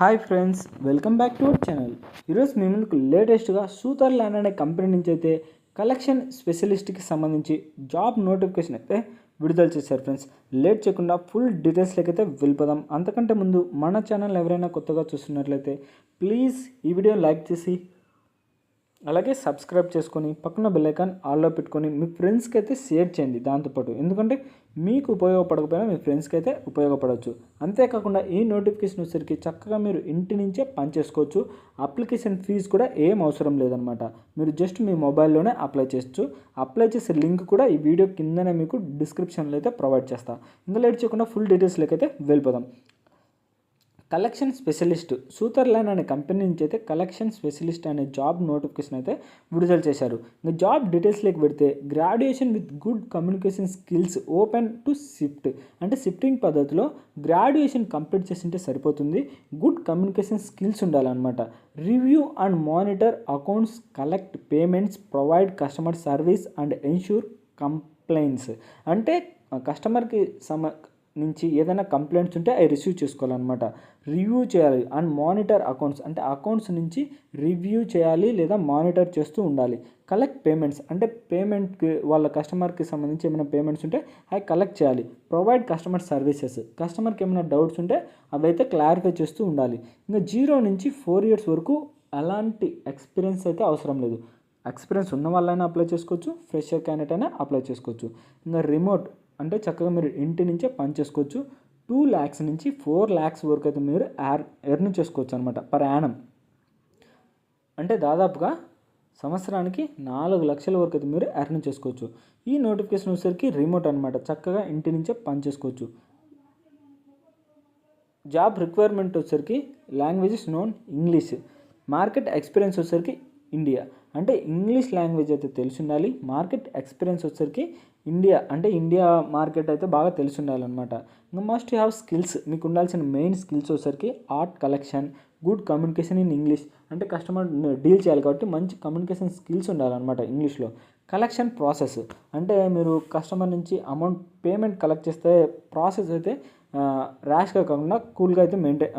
Hi friends welcome back to our channel. ఈరోజు మేము మీకు లేటెస్ట్గా సూతర్ ల్యాండ్ అనే కంపెనీ నుంచి అయితే కలెక్షన్ స్పెషలిస్ట్కి సంబంధించి జాబ్ నోటిఫికేషన్ అయితే విడుదల చేశారు ఫ్రెండ్స్. లేట్ చేయకుండా ఫుల్ డీటెయిల్స్లోకి అయితే వెళ్ళిపోదాం. అంతకంటే ముందు మన ఛానల్ ఎవరైనా కొత్తగా చూస్తున్నట్లయితే ప్లీజ్ ఈ వీడియో లైక్ చేసి అలాగే సబ్స్క్రైబ్ చేసుకొని పక్కన బెల్లైకాన్ ఆల్లో పెట్టుకొని మీ ఫ్రెండ్స్కి అయితే షేర్ చేయండి దాంతోపాటు ఎందుకంటే మీకు ఉపయోగపడకపోయినా మీ ఫ్రెండ్స్కి అయితే ఉపయోగపడవచ్చు. అంతేకాకుండా ఈ నోటిఫికేషన్ వచ్చేసరికి చక్కగా మీరు ఇంటి నుంచే పని చేసుకోవచ్చు. అప్లికేషన్ ఫీజు కూడా ఏం అవసరం లేదనమాట మీరు జస్ట్ మీ మొబైల్లోనే అప్లై చేయొచ్చు అప్లై చేసే లింక్ కూడా ఈ వీడియో కిందనే మీకు డిస్క్రిప్షన్లో అయితే ప్రొవైడ్ చేస్తా. ఇంకా లేట్ చేయకుండా ఫుల్ డీటెయిల్స్లోకి అయితే వెళ్ళిపోదాం. కలెక్షన్ స్పెషలిస్ట్ సూతర్ ల్యాండ్ అనే కంపెనీ నుంచి అయితే కలెక్షన్ స్పెషలిస్ట్ అనే జాబ్ నోటిఫికేషన్ అయితే విడుదల చేశారు. ఇంకా జాబ్ డీటెయిల్స్లోకి పెడితే graduation with good communication skills open to shift. అంటే షిఫ్టింగ్ పద్ధతిలో గ్రాడ్యుయేషన్ కంప్లీట్ చేసింటే సరిపోతుంది. గుడ్ కమ్యూనికేషన్ స్కిల్స్ ఉండాలన్నమాట. Review and monitor accounts collect payments provide customer service and ensure complaints. అంటే కస్టమర్కి సమ నుంచి ఏదైనా కంప్లైంట్స్ ఉంటే అవి రిసీవ్ చేసుకోవాలన్నమాట. రివ్యూ చేయాలి అండ్ మానిటర్ అకౌంట్స్ అంటే అకౌంట్స్ నుంచి రివ్యూ చేయాలి లేదా మానిటర్ చేస్తూ ఉండాలి. కలెక్ట్ పేమెంట్స్ అంటే పేమెంట్కి వాళ్ళ కస్టమర్కి సంబంధించి ఏమైనా పేమెంట్స్ ఉంటే అవి కలెక్ట్ చేయాలి. ప్రొవైడ్ కస్టమర్ సర్వీసెస్ కస్టమర్కి ఏమైనా డౌట్స్ ఉంటే అవి అయితే క్లారిఫై చేస్తూ ఉండాలి. ఇంకా జీరో నుంచి ఫోర్ ఇయర్స్ వరకు అలాంటి ఎక్స్పీరియన్స్ అయితే అవసరం లేదు. ఎక్స్పీరియన్స్ ఉన్న వాళ్ళైనా అప్లై చేసుకోవచ్చు ఫ్రెషర్ క్యాండిడేట్ అయినా అప్లై చేసుకోవచ్చు. ఇంకా రిమోట్ అంటే చక్కగా మీరు ఇంటి నుంచే పని చేసుకోవచ్చు. టూ ల్యాక్స్ నుంచి ఫోర్ ల్యాక్స్ వరకు అయితే మీరు ఎర్ ఎర్న్ చేసుకోవచ్చు అనమాట పర్ యానం అంటే దాదాపుగా సంవత్సరానికి నాలుగు లక్షల వరకు అయితే మీరు ఎర్న్ చేసుకోవచ్చు. ఈ నోటిఫికేషన్ వచ్చేసరికి రిమోట్ అనమాట చక్కగా ఇంటి నుంచే పని చేసుకోవచ్చు. జాబ్ రిక్వైర్మెంట్ వచ్చేసరికి languages known English market experience వచ్చేసరికి ఇండియా అంటే ఇంగ్లీష్ లాంగ్వేజ్ అయితే తెలిసి ఉండాలి మార్కెట్ ఎక్స్పీరియన్స్ వచ్చేసరికి ఇండియా అంటే ఇండియా మార్కెట్ అయితే బాగా తెలిసి ఉండాలన్నమాట ఇంకా మస్ట్ హ్యావ్ స్కిల్స్ మీకు ఉండాల్సిన మెయిన్ స్కిల్స్ వచ్చరికి art collection good communication in English అంటే కస్టమర్ డీల్ చేయాలి కాబట్టి మంచి కమ్యూనికేషన్ స్కిల్స్ ఉండాలన్నమాట ఇంగ్లీష్లో. కలెక్షన్ ప్రాసెస్ అంటే మీరు కస్టమర్ నుంచి అమౌంట్ పేమెంట్ కలెక్ట్ చేస్తే ప్రాసెస్ అయితే ర్యాష్గా కాకుండా కూల్గా అయితే మెయింటైన్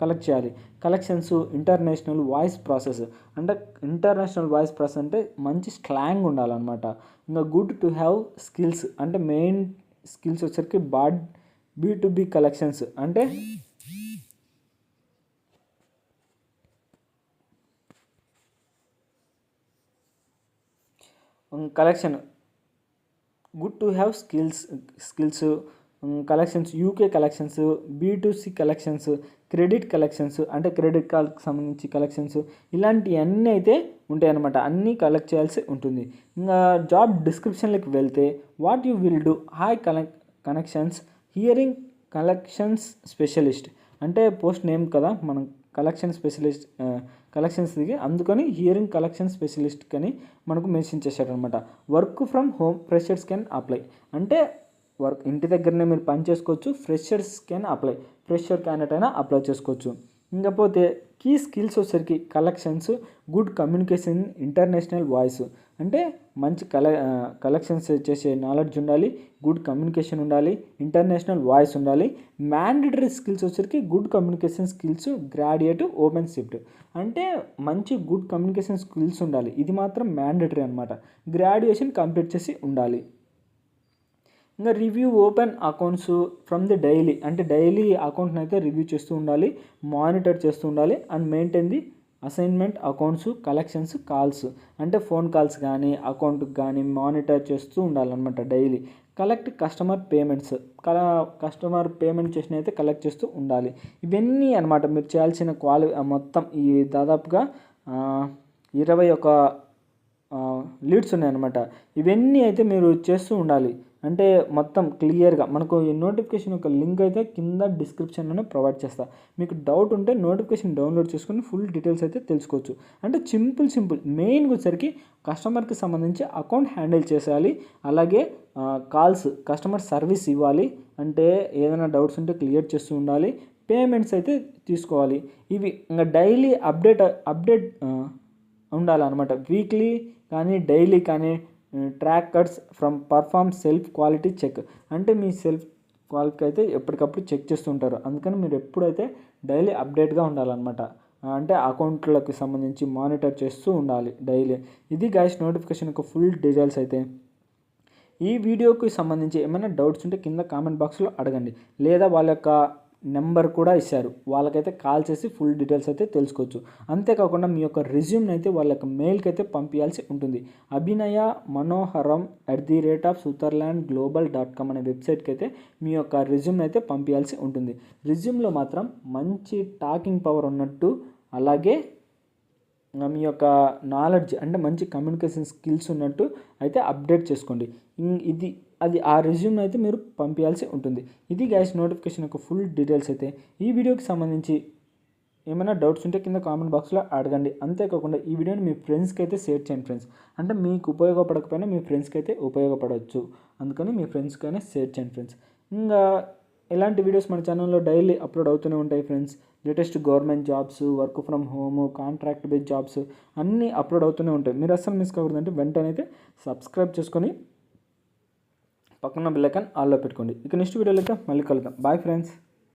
కలెక్ట్ చేయాలి. కలెక్షన్స్ ఇంటర్నేషనల్ వాయిస్ ప్రాసెస్ అంటే ఇంటర్నేషనల్ వాయిస్ ప్రాసెస్ అంటే మంచి స్లాంగ్ ఉండాలన్నమాట. ఇంకా గుడ్ టు హ్యావ్ స్కిల్స్ అంటే మెయిన్ స్కిల్స్ వచ్చరికి bad B to B collections అంటే collection good to have skills skills collections UK collections B to C collections credit collections అంటే credit కార్డ్కి సంబంధించి కలెక్షన్స్ ఇలాంటివన్నీ అయితే ఉంటాయి అన్నమాట అన్నీ కలెక్ట్ చేయాల్సి ఉంటుంది. ఇంకా జాబ్ డిస్క్రిప్షన్లకు వెళ్తే what you will do hi కనెక్ connections hearing collections specialist అంటే పోస్ట్ నేమ్ కదా మనం కలెక్షన్ స్పెషలిస్ట్ కలెక్షన్స్ దిగి అందుకని హియరింగ్ కలెక్షన్ స్పెషలిస్ట్ అని మనకు మెన్షన్ చేశారనమాట work from home freshers can apply అంటే వర్క్ ఇంటి దగ్గరనే మీరు పని చేసుకోవచ్చు ఫ్రెషర్స్కైనా అప్లై ఫ్రెషర్ క్యాండిడేట్ అయినా అప్లై చేసుకోవచ్చు. ఇంకపోతే కీ స్కిల్స్ వచ్చేసరికి collections good communication international voice. అంటే మంచి కల కలెక్షన్స్ చేసే నాలెడ్జ్ ఉండాలి గుడ్ కమ్యూనికేషన్ ఉండాలి ఇంటర్నేషనల్ వాయిస్ ఉండాలి. మ్యాండేటరీ స్కిల్స్ వచ్చేసరికి good communication skills graduate open shift. అంటే మంచి గుడ్ కమ్యూనికేషన్ స్కిల్స్ ఉండాలి. ఇది మాత్రం మ్యాండేటరీ అనమాట గ్రాడ్యుయేషన్ కంప్లీట్ చేసి ఉండాలి. ఇంకా review open accounts from the daily అంటే డైలీ అకౌంట్ని అయితే రివ్యూ చేస్తూ ఉండాలి మానిటర్ చేస్తూ ఉండాలి and maintain the assignment accounts collections calls అంటే ఫోన్ కాల్స్ కానీ అకౌంట్కి కానీ మానిటర్ చేస్తూ ఉండాలన్నమాట డైలీ కలెక్ట్ కస్టమర్ పేమెంట్స్ కల కస్టమర్ పేమెంట్ చేసిన అయితే కలెక్ట్ చేస్తూ ఉండాలి. ఇవన్నీ అనమాట మీరు చేయాల్సిన క్వాలి మొత్తం ఈ దాదాపుగా ఇరవై ఒక లీడ్స్ ఉన్నాయన్నమాట. ఇవన్నీ అయితే మీరు చేస్తూ ఉండాలి. అంటే మొత్తం క్లియర్గా మనకు ఈ నోటిఫికేషన్ యొక్క లింక్ అయితే కింద డిస్క్రిప్షన్లోనే ప్రొవైడ్ చేస్తా. మీకు డౌట్ ఉంటే నోటిఫికేషన్ డౌన్లోడ్ చేసుకుని ఫుల్ డీటెయిల్స్ అయితే తెలుసుకోవచ్చు. అంటే సింపుల్ సింపుల్ మెయిన్గా వచ్చరికి కస్టమర్కి సంబంధించి అకౌంట్ హ్యాండిల్ చేసేయాలి. అలాగే కాల్స్ కస్టమర్ సర్వీస్ ఇవ్వాలి. అంటే ఏదైనా డౌట్స్ ఉంటే క్లియర్ చేస్తూ ఉండాలి. పేమెంట్స్ అయితే తీసుకోవాలి. ఇవి ఇంకా డైలీ అప్డేట్ అప్డేట్ ఉండాలన్నమాట. వీక్లీ కానీ డైలీ కానీ track cuts from perform self quality check అంటే మీ సెల్ఫ్ క్వాలిటీ అయితే ఎప్పటికప్పుడు చెక్ చేస్తుంటారు. అందుకని మీరు ఎప్పుడైతే డైలీ అప్డేట్గా ఉండాలన్నమాట. అంటే అకౌంట్లకు సంబంధించి మానిటర్ చేస్తూ ఉండాలి డైలీ ఇది గైస్ నోటిఫికేషన్ యొక్క ఫుల్ డీటెయిల్స్ అయితే. ఈ వీడియోకి సంబంధించి ఏమైనా డౌట్స్ ఉంటే కింద కామెంట్ బాక్స్లో అడగండి. లేదా వాళ్ళ యొక్క నెంబర్ కూడా ఇచ్చారు. వాళ్ళకైతే కాల్ చేసి ఫుల్ డీటెయిల్స్ అయితే తెలుసుకోవచ్చు. అంతేకాకుండా మీ యొక్క రెజ్యూమ్ని అయితే వాళ్ళ యొక్క మెయిల్కి అయితే పంపించాల్సి ఉంటుంది. Abhinaya Manoharam at the rate of Sutherland global dot com అనే వెబ్సైట్కి అయితే మీ యొక్క రెజ్యూమ్ని అయితే పంపించాల్సి ఉంటుంది. రెజ్యూమ్లో మాత్రం మంచి టాకింగ్ పవర్ ఉన్నట్టు అలాగే మీ యొక్క నాలెడ్జ్ అంటే మంచి కమ్యూనికేషన్ స్కిల్స్ ఉన్నట్టు అయితే అప్డేట్ చేసుకోండి. ఇది అది ఆ రెజ్యూమ్ అయితే మీరు పంపించాల్సి ఉంటుంది. ఇది గ్యాస్ నోటిఫికేషన్ యొక్క ఫుల్ డీటెయిల్స్ అయితే. ఈ వీడియోకి సంబంధించి ఏమైనా డౌట్స్ ఉంటే కింద కామెంట్ బాక్స్లో అడగండి. అంతేకాకుండా ఈ వీడియోని మీ ఫ్రెండ్స్కి అయితే షేర్ చేయండి ఫ్రెండ్స్ అంటే మీకు ఉపయోగపడకపోయినా మీ ఫ్రెండ్స్కి అయితే ఉపయోగపడవచ్చు. అందుకని మీ ఫ్రెండ్స్కి అయినా షేర్ చేయండి ఫ్రెండ్స్ ఇంకా ఇలాంటి వీడియోస్ మన ఛానల్లో డైలీ అప్లోడ్ అవుతూనే ఉంటాయి friends latest government jobs work from home contract base jobs అన్నీ అప్లోడ్ అవుతూనే ఉంటాయి. మీరు అస్సలు మిస్ కాకూడదంటే వెంటనే అయితే సబ్స్క్రైబ్ చేసుకొని పక్కన బెల్ ఆల్లో పెట్టుకోండి. ఇక నెక్స్ట్ వీడియోలో అయితే మళ్ళీ కలుద్దాం. Bye friends